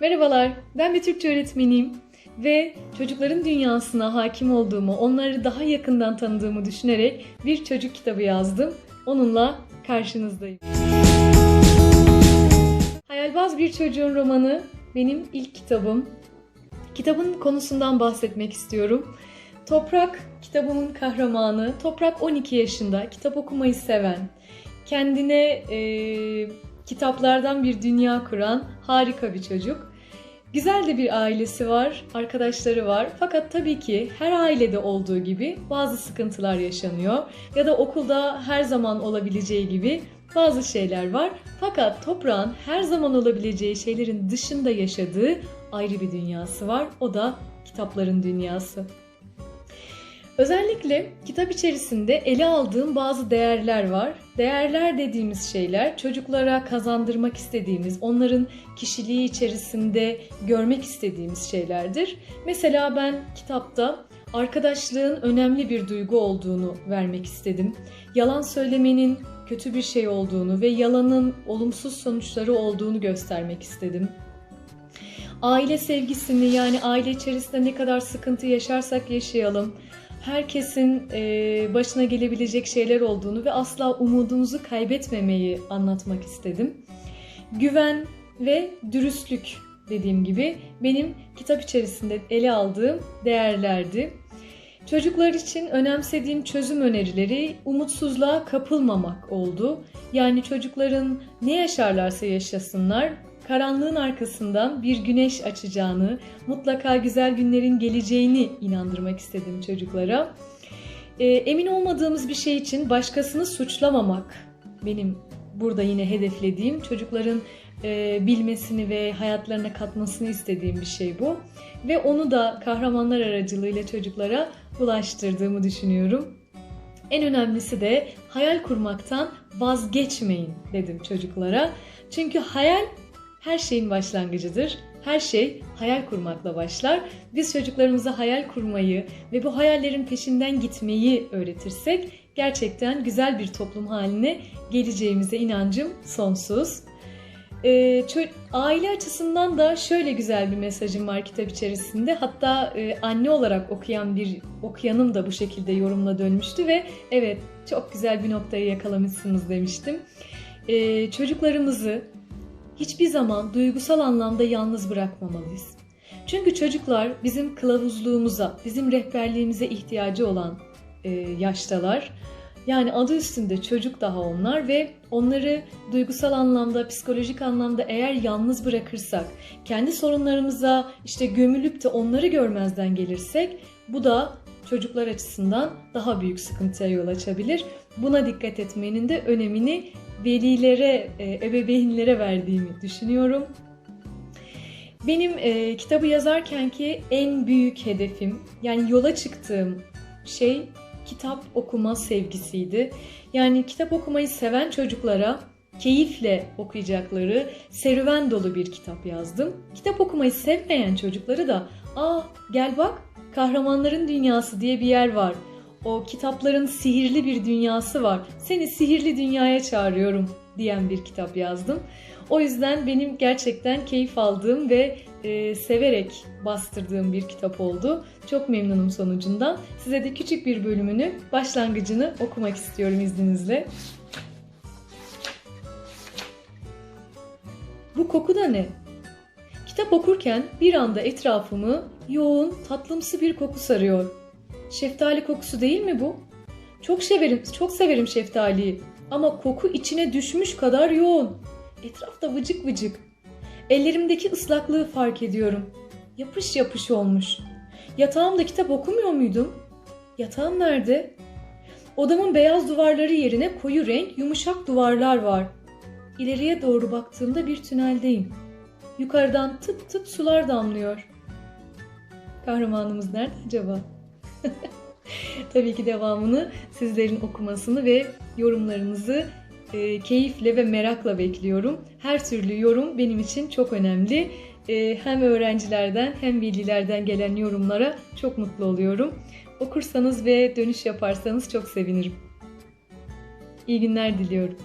Merhabalar, ben bir Türkçe öğretmeniyim ve çocukların dünyasına hakim olduğumu, onları daha yakından tanıdığımı düşünerek bir çocuk kitabı yazdım. Onunla karşınızdayım. Hayalbaz Bir Çocuğun Romanı benim ilk kitabım. Kitabın konusundan bahsetmek istiyorum. Toprak kitabımın kahramanı. Toprak 12 yaşında, kitap okumayı seven, kendine e, kitaplardan bir dünya kuran harika bir çocuk. Güzel de bir ailesi var, arkadaşları var. Fakat tabii ki her ailede olduğu gibi bazı sıkıntılar yaşanıyor. Ya da okulda her zaman olabileceği gibi bazı şeyler var. Fakat toprağın her zaman olabileceği şeylerin dışında yaşadığı ayrı bir dünyası var. O da kitapların dünyası. Özellikle kitap içerisinde ele aldığım bazı değerler var. Değerler dediğimiz şeyler çocuklara kazandırmak istediğimiz, onların kişiliği içerisinde görmek istediğimiz şeylerdir. Mesela ben kitapta arkadaşlığın önemli bir duygu olduğunu vermek istedim. Yalan söylemenin kötü bir şey olduğunu ve yalanın olumsuz sonuçları olduğunu göstermek istedim aile sevgisini yani aile içerisinde ne kadar sıkıntı yaşarsak yaşayalım herkesin e, başına gelebilecek şeyler olduğunu ve asla umudumuzu kaybetmemeyi anlatmak istedim. Güven ve dürüstlük dediğim gibi benim kitap içerisinde ele aldığım değerlerdi. Çocuklar için önemsediğim çözüm önerileri umutsuzluğa kapılmamak oldu. Yani çocukların ne yaşarlarsa yaşasınlar karanlığın arkasından bir güneş açacağını, mutlaka güzel günlerin geleceğini inandırmak istedim çocuklara. E, emin olmadığımız bir şey için başkasını suçlamamak benim burada yine hedeflediğim çocukların e, bilmesini ve hayatlarına katmasını istediğim bir şey bu. Ve onu da kahramanlar aracılığıyla çocuklara ulaştırdığımı düşünüyorum. En önemlisi de hayal kurmaktan vazgeçmeyin dedim çocuklara. Çünkü hayal her şeyin başlangıcıdır. Her şey hayal kurmakla başlar. Biz çocuklarımıza hayal kurmayı ve bu hayallerin peşinden gitmeyi öğretirsek gerçekten güzel bir toplum haline geleceğimize inancım sonsuz. Ee, aile açısından da şöyle güzel bir mesajım var kitap içerisinde. Hatta e, anne olarak okuyan bir okuyanım da bu şekilde yorumla dönmüştü ve evet çok güzel bir noktayı yakalamışsınız demiştim. Ee, çocuklarımızı hiçbir zaman duygusal anlamda yalnız bırakmamalıyız. Çünkü çocuklar bizim kılavuzluğumuza, bizim rehberliğimize ihtiyacı olan e, yaştalar. Yani adı üstünde çocuk daha onlar ve onları duygusal anlamda, psikolojik anlamda eğer yalnız bırakırsak, kendi sorunlarımıza işte gömülüp de onları görmezden gelirsek bu da çocuklar açısından daha büyük sıkıntıya yol açabilir. Buna dikkat etmenin de önemini velilere, e, ebeveynlere verdiğimi düşünüyorum. Benim e, kitabı yazarkenki en büyük hedefim, yani yola çıktığım şey kitap okuma sevgisiydi. Yani kitap okumayı seven çocuklara keyifle okuyacakları serüven dolu bir kitap yazdım. Kitap okumayı sevmeyen çocukları da ''Aa gel bak kahramanların dünyası diye bir yer var o kitapların sihirli bir dünyası var. Seni sihirli dünyaya çağırıyorum diyen bir kitap yazdım. O yüzden benim gerçekten keyif aldığım ve e, severek bastırdığım bir kitap oldu. Çok memnunum sonucundan. Size de küçük bir bölümünü, başlangıcını okumak istiyorum izninizle. Bu koku da ne? Kitap okurken bir anda etrafımı yoğun, tatlımsı bir koku sarıyor. Şeftali kokusu değil mi bu? Çok severim, çok severim şeftaliyi. Ama koku içine düşmüş kadar yoğun. Etrafta vıcık vıcık. Ellerimdeki ıslaklığı fark ediyorum. Yapış yapış olmuş. Yatağımda kitap okumuyor muydum? Yatağım nerede? Odamın beyaz duvarları yerine koyu renk yumuşak duvarlar var. İleriye doğru baktığımda bir tüneldeyim. Yukarıdan tıp tıp sular damlıyor. Kahramanımız nerede acaba? Tabii ki devamını sizlerin okumasını ve yorumlarınızı e, keyifle ve merakla bekliyorum. Her türlü yorum benim için çok önemli. E, hem öğrencilerden hem velilerden gelen yorumlara çok mutlu oluyorum. Okursanız ve dönüş yaparsanız çok sevinirim. İyi günler diliyorum.